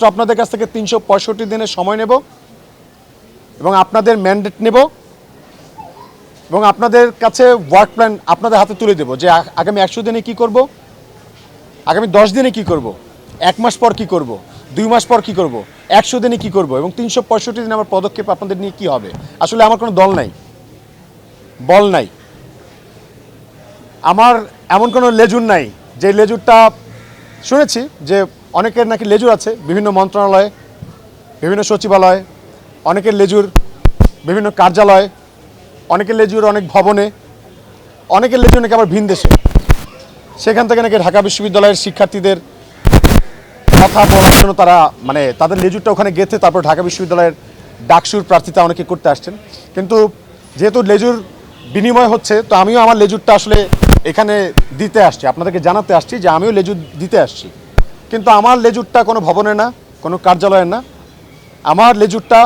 আপনাদের কাছ থেকে তিনশো পঁয়ষট্টি দিনের সময় নেব এবং আপনাদের ম্যান্ডেট নেব এবং আপনাদের কাছে ওয়ার্ক প্ল্যান আপনাদের হাতে তুলে দেবো যে আগামী একশো দিনে কি করব, আগামী দশ দিনে কি করব, এক মাস পর কি করব, দুই মাস পর কি করব, একশো দিনে কি করব এবং তিনশো পঁয়ষট্টি দিন আমার পদক্ষেপ আপনাদের নিয়ে কি হবে। আসলে আমার কোনো দল নাই। বল নাই। আমার এমন কোনো লেজুর নাই যে লেজুরটা শুনেছি যে অনেকের নাকি লেজুর আছে, বিভিন্ন মন্ত্রণালয়ে, বিভিন্ন সচিবালয়, অনেকের লেজুর বিভিন্ন কার্যালয়, অনেকের লেজুর অনেক ভবনে, অনেকের লেজুর নাকি আবার ভিন দেশে। সেখান থেকে নাকি ঢাকা বিশ্ববিদ্যালয়ের শিক্ষার্থীদের কথা বলার জন্য তারা মানে তাদের লেজুরটা ওখানে গেথে তারপর ঢাকা বিশ্ববিদ্যালয়ের ডাকসুর প্রার্থিতা অনেকে করতে আসছেন। কিন্তু যেহেতু লেজুর বিনিময় হচ্ছে, তো আমিও আমার লেজুরটা আসলে এখানে দিতে আসছি। আপনাদেরকে জানাতে আসছি যে আমিও লেজুর দিতে আসছি। কিন্তু আমার লেজুরটা কোনো ভবনে না, কোনো কার্যালয়ের না। আমার লেজুরটা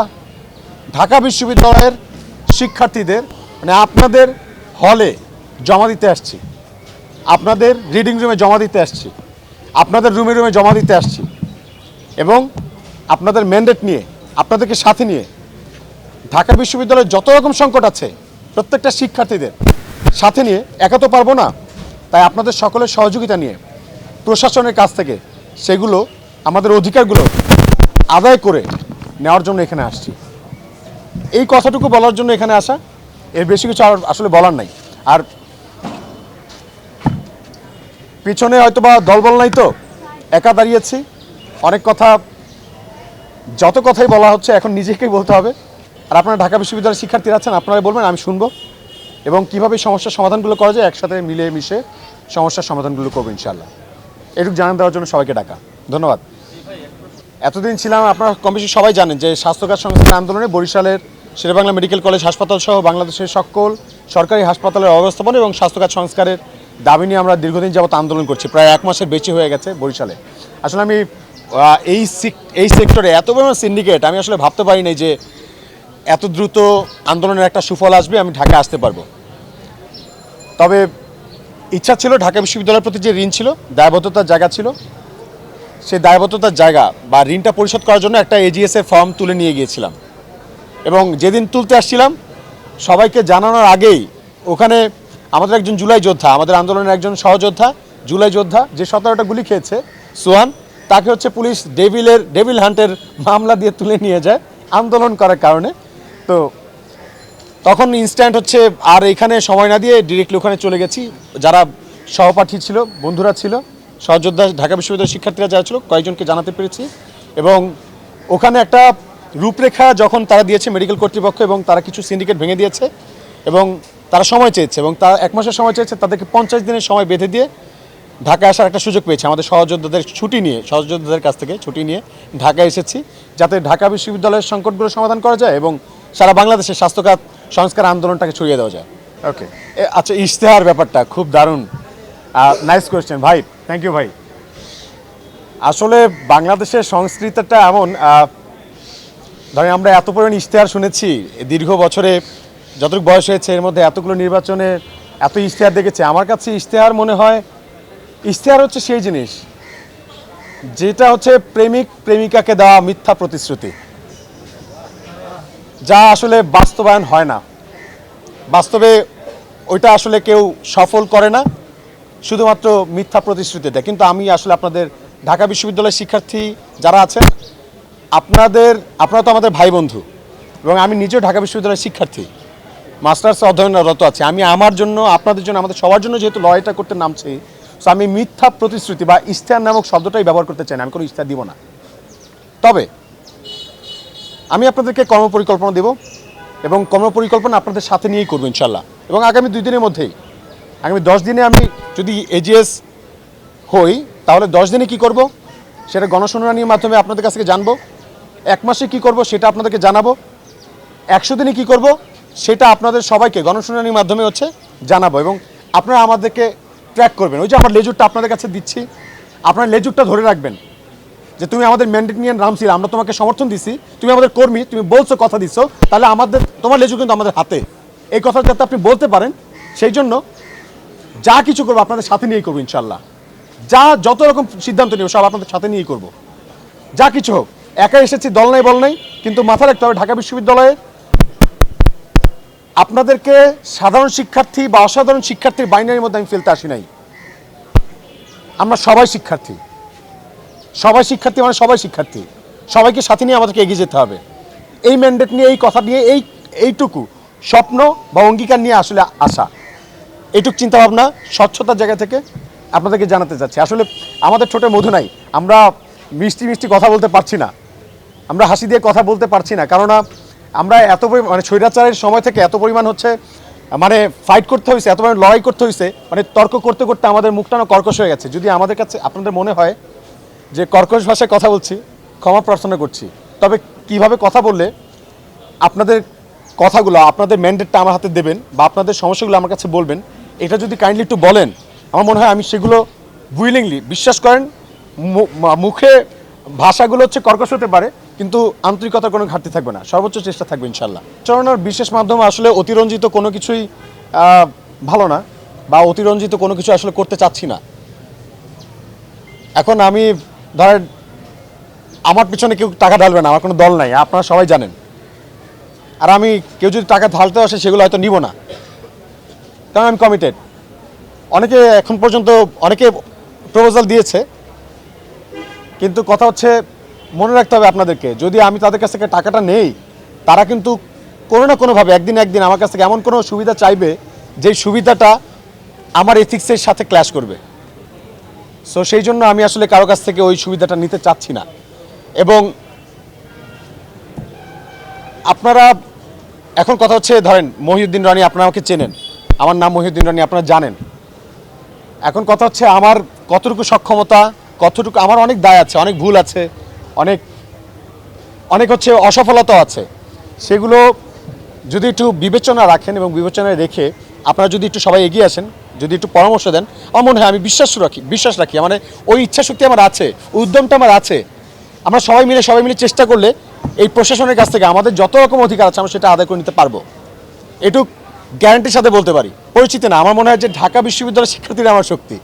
ঢাকা বিশ্ববিদ্যালয়ের শিক্ষার্থীদের মানে আপনাদের হলে জমা দিতে আসছি। আপনাদের রিডিং রুমে জমা দিতে আসছি। আপনাদের রুমে রুমে জমা দিতে আসছি। এবং আপনাদের ম্যান্ডেট নিয়ে, আপনাদেরকে সাথে নিয়ে ঢাকা বিশ্ববিদ্যালয়ের যত রকম সংকট আছে, প্রত্যেকটা শিক্ষার্থীদের সাথে নিয়ে, একা তো পারব না। তাই আপনাদের সকলের সহযোগিতা নিয়ে প্রশাসনের কাছ থেকে সেগুলো আমাদের অধিকারগুলো আদায় করে নেওয়ার জন্য এখানে আসছি। এই কথাটুকু বলার জন্য এখানে আসা, এর বেশি কিছু আর আসলে বলার নাই। আর পিছনে হয়তো বা দলবল নাই তো, একা দাঁড়িয়েছি। অনেক কথা, যত কথাই বলা হচ্ছে, এখন নিজেকেই বলতে হবে। আর আপনারা ঢাকা বিশ্ববিদ্যালয়ের শিক্ষার্থীরা আছেন আপনারা বলবেন, আমি শুনব। এবং কীভাবে সমস্যার সমাধানগুলো করা যায়, একসাথে মিলে মিশে সমস্যার সমাধানগুলো করব ইনশাল্লাহ এটুকু জানান দেওয়ার জন্য সবাইকে ডাকা। ধন্যবাদ। এতদিন ছিলাম, আপনারা কম বেশি সবাই জানেন যে স্বাস্থ্যকার সংস্কার আন্দোলনে বরিশালের শেরেবাংলা মেডিকেল কলেজ হাসপাতাল সহ বাংলাদেশের সকল সরকারি হাসপাতালের অবস্থাপনা এবং স্বাস্থ্যকার সংস্কারের দাবি নিয়ে আমরা দীর্ঘদিন যাবত আন্দোলন করছি, প্রায় এক মাসের বেশি হয়ে গেছে বরিশালে। আসলে আমি এই এই সেক্টরে এত পরিমাণ সিন্ডিকেট আমি আসলে ভাবতে পারি নাই যে এত দ্রুত আন্দোলনের একটা সুফল আসবে, আমি ঢাকা আসতে পারব। তবে ইচ্ছা ছিল ঢাকা বিশ্ববিদ্যালয়ের প্রতি যে ঋণ ছিল, দায়বদ্ধতার জায়গা ছিল, সেই দায়বদ্ধতার জায়গা বা ঋণটা পরিশোধ করার জন্য একটা এজিএস এর ফর্ম তুলে নিয়ে গিয়েছিলাম। এবং যেদিন তুলতে আসছিলাম, সবাইকে জানানোর আগেই ওখানে আমাদের একজন জুলাই যোদ্ধা, আমাদের আন্দোলনের একজন সহযোদ্ধা, জুলাই যোদ্ধা, যে সতেরোটা গুলি খেয়েছে, সোহান, তাকে হচ্ছে পুলিশ ডেভিলের, ডেভিল হান্টের মামলা দিয়ে তুলে নিয়ে যায়, আন্দোলন করার কারণে। তো তখন ইনস্ট্যান্ট হচ্ছে, আর এখানে সময় না দিয়ে ডিরেক্টলি ওখানে চলে গেছি। যারা সহপাঠী ছিল, বন্ধুরা ছিল, সহযোদ্ধা, ঢাকা বিশ্ববিদ্যালয়ের শিক্ষার্থীরা যারা ছিল, কয়েকজনকে জানাতে পেরেছি। এবং ওখানে একটা রূপরেখা যখন তারা দিয়েছে মেডিকেল কর্তৃপক্ষ এবং তারা কিছু সিন্ডিকেট ভেঙে দিয়েছে এবং তারা সময় চেয়েছে এবং তারা এক মাসের সময় চেয়েছে, তাদেরকে পঞ্চাশ দিনের সময় বেঁধে দিয়ে ঢাকায় আসার একটা সুযোগ পেয়েছে। আমাদের সহযোদ্ধাদের ছুটি নিয়ে, সহযোদ্ধাদের কাছ থেকে ছুটি নিয়ে ঢাকায় এসেছি, যাতে ঢাকা বিশ্ববিদ্যালয়ের সংকটগুলো সমাধান করা যায় এবং সারা বাংলাদেশের স্বাস্থ্যখাত সংস্কার আন্দোলনটাকে ছড়িয়ে দেওয়া যায়। ওকে আচ্ছা ইশতেহার ব্যাপারটা খুব দারুণ। নাইস কোয়েশ্চেন ভাই। থ্যাংক ইউ ভাই। আসলে বাংলাদেশের সংস্কৃতিটা এমন ধরেন আমরা এত পরিমাণ ইশতেহার শুনেছি দীর্ঘ বছরে যতটুকু বয়স হয়েছে এর মধ্যে এতগুলো নির্বাচনে এত ইশতেহার দেখেছে। আমার কাছে ইশতেহার মনে হয় ইশতেহার হচ্ছে সেই জিনিস যেটা হচ্ছে প্রেমিক প্রেমিকাকে দেওয়া মিথ্যা প্রতিশ্রুতি। যা আসলে বাস্তবায়ন হয় না। বাস্তবে ওইটা আসলে কেউ সফল করে না, শুধুমাত্র মিথ্যা প্রতিশ্রুতি দেয়। কিন্তু আমি আসলে আপনাদের ঢাকা বিশ্ববিদ্যালয়ের শিক্ষার্থী যারা আছেন, আপনাদের, আপনারা তো আমাদের ভাই বন্ধু এবং আমি নিজেও ঢাকা বিশ্ববিদ্যালয়ের শিক্ষার্থী। মাস্টার্স অধ্যয়নরত আছি। আমি আমার জন্য, আপনাদের জন্য, আমাদের সবার জন্য যেহেতু লড়াইটা করতে নামছি, তো আমি মিথ্যা প্রতিশ্রুতি বা ইশতেহার নামক শব্দটাই ব্যবহার করতে চাই না। আমি কোনো ইশতেহার দিব না। তবে আমি আপনাদেরকে কর্মপরিকল্পনা দেব এবং কর্মপরিকল্পনা আপনাদের সাথে নিয়েই করব ইনশাল্লাহ। এবং আগামী দুই দিনের মধ্যেই, আগামী দশ দিনে আমি যদি এজিএস হই, তাহলে দশ দিনে কি করব? সেটা গণশুনানির মাধ্যমে আপনাদের কাছ থেকে জানব। এক মাসে কি করব সেটা আপনাদেরকে জানাব। একশো দিনে কি করব সেটা আপনাদের সবাইকে গণশুনানির মাধ্যমে হচ্ছে জানাব এবং আপনারা আমাদেরকে ট্র্যাক করবেন। ওই যে আমার লেজুরটা আপনাদের কাছে দিচ্ছি। আপনার লেজুরটা ধরে রাখবেন। যে তুমি আমাদের ম্যান্ডেট নিয়ে নামছিল আমরা তোমাকে সমর্থন দিছি, তুমি আমাদের কর্মী, তুমি বলছো, কথা দিচ্ছ তাহলে আমাদের, তোমার লেজু কিন্তু আমাদের হাতে। এই কথা যাতে আপনি বলতে পারেন, সেই জন্য যা কিছু করব আপনাদের সাথে নিয়েই করব, ইনশাল্লাহ। যা যত রকম সিদ্ধান্ত নেব, সব আপনাদের সাথে নিয়েই করব। যা কিছু হোক, একা এসেছি, দল নাই, বল নাই, কিন্তু মাথা রাখতে হবে ঢাকা বিশ্ববিদ্যালয়ে আপনাদেরকে সাধারণ শিক্ষার্থী বা অসাধারণ শিক্ষার্থীর বাইনারির মধ্যে আমি ফেলতে আসি নাই। আমরা সবাই শিক্ষার্থী। সবাই শিক্ষার্থী মানে সবাই শিক্ষার্থী। সবাইকে সাথে নিয়ে আমাদেরকে এগিয়ে যেতে হবে। এই ম্যান্ডেট নিয়ে, এই কথা নিয়ে, এই, এইটুকু স্বপ্ন বা অঙ্গীকার নিয়ে আসলে আসা এইটুক চিন্তাভাবনা স্বচ্ছতার জায়গা থেকে আপনাদেরকে জানাতে চাচ্ছি। আসলে আমাদের ঠোঁটে মধু নাই। আমরা মিষ্টি মিষ্টি কথা বলতে পারছি না। আমরা হাসি দিয়ে কথা বলতে পারছি না। কেননা আমরা এত পরি- মানে স্বৈরাচারের সময় থেকে এত পরিমাণ হচ্ছে মানে ফাইট করতে হয়েছে এত পরিমাণ লড়াই করতে হয়েছে মানে তর্ক করতে করতে আমাদের মুখটানো কর্কশ হয়ে গেছে। যদি আমাদের কাছে, আপনাদের মনে হয় যে কর্কশ ভাষায় কথা বলছি, ক্ষমা প্রার্থনা করছি। তবে কীভাবে কথা বললে আপনাদের কথাগুলো, আপনাদের ম্যান্ডেটটা আমার হাতে দেবেন বা আপনাদের সমস্যাগুলো আমার কাছে বলবেন, এটা যদি কাইন্ডলি একটু বলেন, আমার মনে হয় আমি সেগুলো উইলিংলি বিশ্বাস করেন মুখে ভাষাগুলো হচ্ছে কর্কশ হতে পারে, কিন্তু আন্তরিকতার কোনো ঘাটতি থাকবে না। সর্বোচ্চ চেষ্টা থাকবে ইনশাল্লাহ চরণার বিশেষ মাধ্যম আসলে অতিরঞ্জিত কোনো কিছুই ভালো না বা অতিরঞ্জিত কোনো কিছু আসলে করতে চাচ্ছি না। এখন আমি ধরেন, আমার পিছনে কেউ টাকা ঢালবে না, আমার কোনো দল নাই, আপনারা সবাই জানেন। আর আমি কেউ যদি টাকা ঢালতে আসে, সেগুলো হয়তো নিব না। কারণ আমি কমিটেড অনেকে এখন পর্যন্ত, অনেকে প্রপোজাল দিয়েছে। কিন্তু কথা হচ্ছে, মনে রাখতে হবে আপনাদেরকে, যদি আমি তাদের কাছ থেকে টাকাটা নেই, তারা কিন্তু কোনো না কোনোভাবে, একদিন একদিন আমার কাছ থেকে এমন কোনো সুবিধা চাইবে, যেই সুবিধাটা আমার এথিক্সের সাথে ক্ল্যাশ করবে। সো সেই জন্য আমি আসলে কারও কাছ থেকে ওই সুবিধাটা নিতে চাচ্ছি না। এবং আপনারা, এখন কথা হচ্ছে, ধরেন, মহিউদ্দিন রানী আপনারা আমাকে চেনেন। আমার নাম মহিউদ্দিন রানী, আপনারা জানেন। এখন কথা হচ্ছে, আমার কতটুকু সক্ষমতা, কতটুকু, আমার অনেক দায় আছে, অনেক ভুল আছে, অনেক অনেক হচ্ছে অসফলতাও আছে। সেগুলো যদি একটু বিবেচনা রাখেন এবং বিবেচনায় রেখে আপনারা যদি একটু সবাই এগিয়ে আসেন যদি একটু পরামর্শ দেন, আমার মনে হয় আমি বিশ্বাস রাখি বিশ্বাস রাখি। মানে ওই ইচ্ছা শক্তি আমার আছে, উদ্যমটা আমার আছে। আমরা সবাই মিলে সবাই মিলে চেষ্টা করলে এই প্রশাসনের কাছ থেকে আমাদের যত রকম অধিকার আছে, আমরা সেটা আদায় করে নিতে পারব। এটুক গ্যারান্টির সাথে বলতে পারি, পরিচিতি না। আমার মনে হয় যে ঢাকা বিশ্ববিদ্যালয়ের শিক্ষার্থীরা আমার শক্তি।